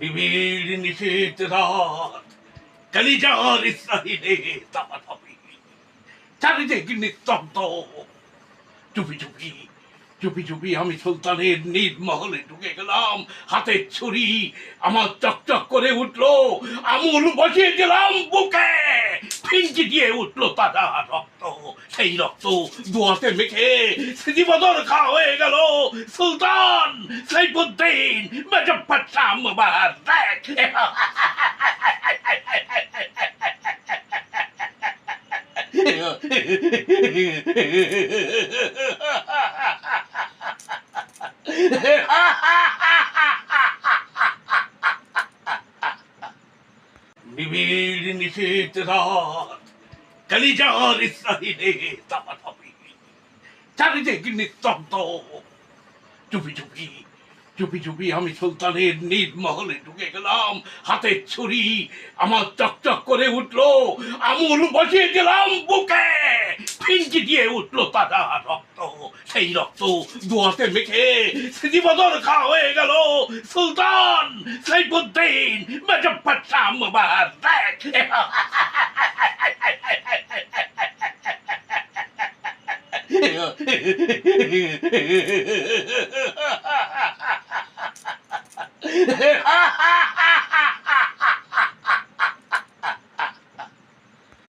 নিবিড় নিষেধ রাত, কালিজার ইসরাহিলে চারিদিক নিস্তব্ধ। চুপি চুপি চুপি চুপি আমি সুলতানের নিজ মহলে ঢুকে গেলাম। হাতের ছুরি আমার চকচক করে উঠল। আমুল বসিয়ে দিলাম বুকে। ফিঞ্চি দিয়ে উঠল তাজা রক্ত। সেই রক্ত দুয়াতে মেখে স্মৃতিবদল খাওয়া হয়ে গেল। সুলতান, সাইফুদ্দিন মুজফর শাহ নিবিড় নিষেধ রাত কালিজার ইসরাহিলে তাপাতাপি চারিদিক নিস্তব্ধ চুপি চুপি চুপি চুপি আমি সুলতানের নিজ মহলে ঢুকে গেলাম। হাতের ছুরি, আমার চকচক করে উঠল, আমুল বসিয়ে দিলাম বুকে। ফিঞ্চি দিয়ে উঠল তাজা রক্ত, সেই রক্ত দুয়াতে মেখে স্মৃতিবদল খাওয়া হয়ে গেল। সুলতান সাইফুদ্দিন মুজফর শাহ মুবারক yeah. Ah.